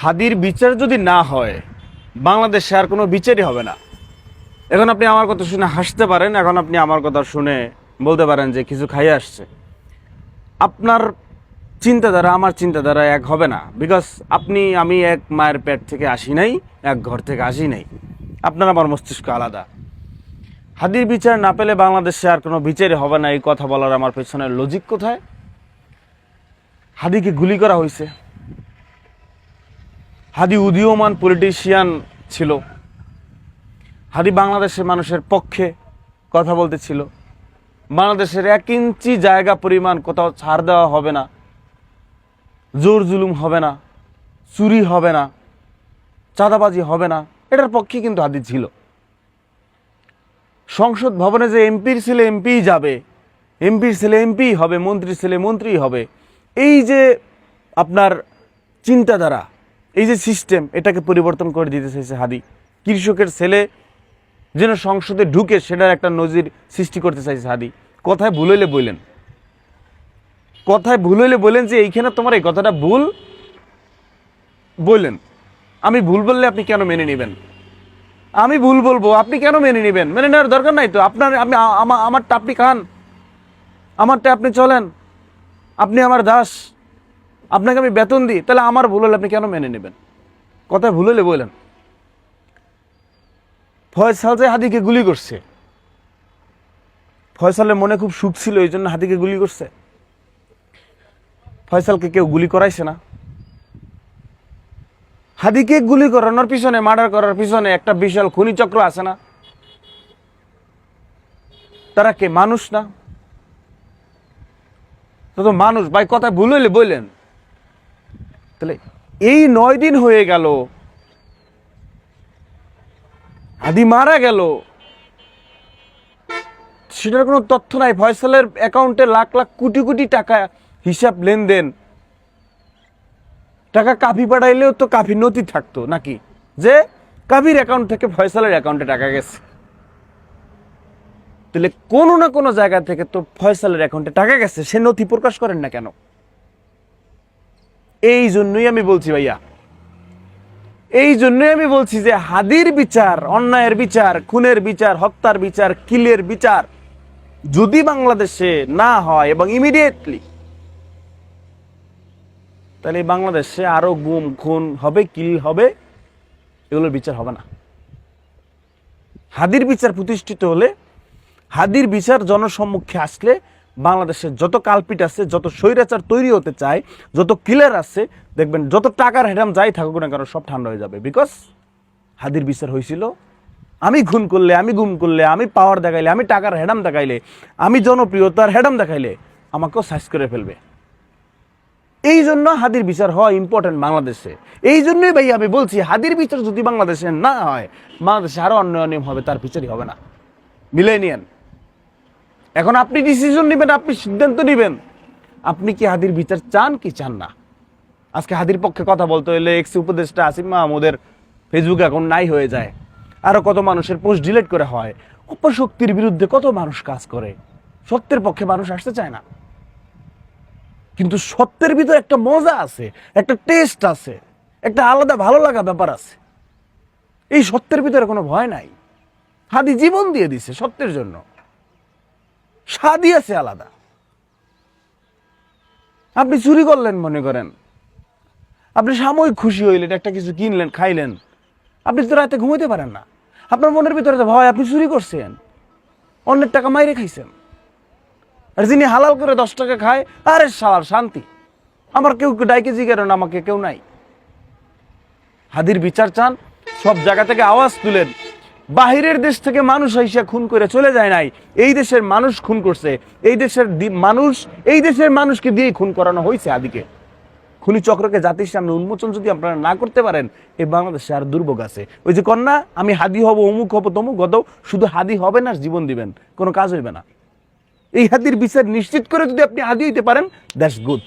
হাদির বিচার যদি না হয়, বাংলাদেশে আর কোনো বিচারই হবে না। এখন আপনি আমার কথা শুনে হাসতে পারেন, এখন আপনি আমার কথা শুনে বলতে পারেন যে কিছু খাইয়ে আসছে। আপনার চিন্তাধারা, আমার চিন্তাধারা এক হবে না বিকজ আপনি, আমি এক মায়ের পেট থেকে আসি নাই, এক ঘর থেকে আসি নাই। আপনার আমার মস্তিষ্ক আলাদা। হাদির বিচার না পেলে বাংলাদেশে আর কোনো বিচারই হবে না, এই কথা বলার আমার পেছনে লজিক কোথায়? হাদিকে গুলি করা হয়েছে। হাদি উদীয়মান পলিটিশিয়ান ছিল। হাদি বাংলাদেশের মানুষের পক্ষে কথা বলতেছিল বাংলাদেশের এক ইঞ্চি জায়গা পরিমাণ কোথাও ছাড় দেওয়া হবে না। জোর জুলুম হবে না। চুরি হবে না। চাঁদাবাজি হবে না। এটার পক্ষে কিন্তু হাদি ছিল। সংসদ ভবনে যে এমপির ছেলে এমপি যাবে এমপির ছেলে এমপি হবে, মন্ত্রীর ছেলে মন্ত্রী হবে, এই যে আপনার চিন্তাধারা এই যে সিস্টেম এটাকে পরিবর্তন করে দিতে চাইছে হাদি। কৃষকের ছেলে যেন সংসদে ঢুকে সেটার একটা নজির সৃষ্টি করতে চাইছে হাদি। কথায় ভুল হইলে বললেন কথায় ভুল হইলে বললেন যে এইখানে তোমার এই কথাটা ভুল বললেন আমি ভুল বললে আপনি কেন মেনে নেবেন? আমি ভুল বলব, আপনি কেন মেনে নেবেন? মেনে নেওয়ার দরকার নাই তো। আপনার, আমি, আমা- আমারটা আপনি খান। আমারটা আপনি চলেন। আপনি আমার দাস। আপনাকে আমি বেতন দিই, তাহলে আমার ভুল হলে আপনি কেন মেনে নেবেন? কথায় ভুল হলে বললেন ফয়সাল যে হাদিকে গুলি করছে, ফয়সালের মনে খুব সুখ ছিল, এই জন্য হাদিকে গুলি করছে। ফয়সালকে কেউ গুলি করাইছে না। হাদিকে গুলি করানোর পিছনে, মার্ডার করার পিছনে একটা বিশাল খুনি চক্র আছে না? তারা কে? মানুষ না? তো তো মানুষ, ভাই কথা ভুল হইলে বললেন তাহলে এই নয় দিন হয়ে গেল। হাদি মারা গেল। সেটার কোনো তথ্য নাই। ফয়সালের অ্যাকাউন্টে লাখ লাখ কোটি কোটি টাকা হিসাব লেনদেন। টাকা কাফি পাঠাইলেও তো কাফি নথি থাকতো নাকি? যে কাফির অ্যাকাউন্ট থেকে ফয়সালের অ্যাকাউন্টে টাকা গেছে। তাহলে কোনো না কোনো জায়গা থেকে তো ফয়সালের অ্যাকাউন্টে টাকা গেছে। সে নথি প্রকাশ করেন না কেন? এই জন্যই আমি বলছি ভাইয়া। এই জন্যই আমি বলছি যে হাদির বিচার, অন্যায়ের বিচার, খুনের বিচার, হত্যার বিচার, কিলের বিচার যদি বাংলাদেশে না হয় এবং ইমিডিয়েটলি তাহলে বাংলাদেশে আরও গুম, খুন হবে, কিল হবে, এগুলোর বিচার হবে না। হাদির বিচার প্রতিষ্ঠিত হলে, হাদির বিচার জনসম্মুখে আসলে বাংলাদেশের যত কালপিট আছে, যত স্বৈরাচার তৈরি হতে চায়, যত কিলার আছে, দেখবেন যত টাকার হেডাম যাই থাকুক না কেন, সব ঠান্ডা হয়ে যাবে। বিকজ হাদির বিচার হয়েছিল। আমি খুন করলে, আমি গুম করলে, আমি পাওয়ার দেখাইলে, আমি টাকার হেডাম দেখাইলে, আমি জনপ্রিয়তার হেডাম দেখাইলে, আমাকেও সাইজ করে ফেলবে। এই জন্য হাদির বিচার হওয়া ইম্পর্টেন্ট বাংলাদেশে। এই জন্যই ভাই আমি বলছি, হাদির বিচার যদি বাংলাদেশে না হয়, বাংলাদেশে আরও অন্যান্য হবে, তার বিচারই হবে না। মিলেনিয়ান এখন আপনি ডিসিশন নেবেন, আপনি সিদ্ধান্ত নেবেন। আপনি কি হাদির বিচার চান কি চান না? আজকে হাদির পক্ষে কথা বলতে হলে এক্স উপদেষ্টা আসিম মাহমুদের ফেসবুক এখন নাই হয়ে যায়। আরও কত মানুষের পোস্ট ডিলিট করে হয়। অপশক্তির বিরুদ্ধে কত মানুষ কাজ করে? সত্যের পক্ষে মানুষ আসতে চায় না। কিন্তু সত্যের ভিতরে একটা মজা আছে, একটা টেস্ট আছে, একটা আলাদা ভালো লাগা ব্যাপার আছে। এই সত্যের ভিতরে কোনো ভয় নাই। হাদি জীবন দিয়ে দিছে সত্যের জন্য। স্বাদই আছে আলাদা। আপনি চুরি করলেন মনে করেন। আপনি সাময়িক খুশি হইলেন, একটা কিছু কিনলেন, খাইলেন। আপনি তো রাতে ঘুমাইতে পারেন না। আপনার মনের ভিতরে তো ভয়, আপনি চুরি করছেন। অন্যের টাকা মাইরে খাইছেন। আর যিনি হালাল করে দশ টাকা খায়, আরে সালার শান্তি। আমার কেউ ডাইকে জিজ্ঞেস আমাকে কেউ নাই। হাদির বিচার চান, সব জায়গা থেকে আওয়াজ তুলেন। বাহিরের দেশ থেকে মানুষ আইসা খুন করে চলে যায় নাই। এই দেশের মানুষ খুন করছে। এই দেশের মানুষ, এই দেশের মানুষকে দিয়েই খুন করানো হয়েছে আদিকে। খুনি চক্রকে জাতির সামনে উন্মোচন যদি আপনারা না করতে পারেন এই বাংলাদেশে আর দুর্ভোগ আছে। ওই যে কন্যা, আমি হাদি হব, অমুক হব, তমুক গত শুধু হাদি হবে না, জীবন দিবেন। কোনো কাজ হইবে না। এই হাদির বিচার নিশ্চিত করে যদি আপনি হাদি হইতে পারেন দ্যাটস গুড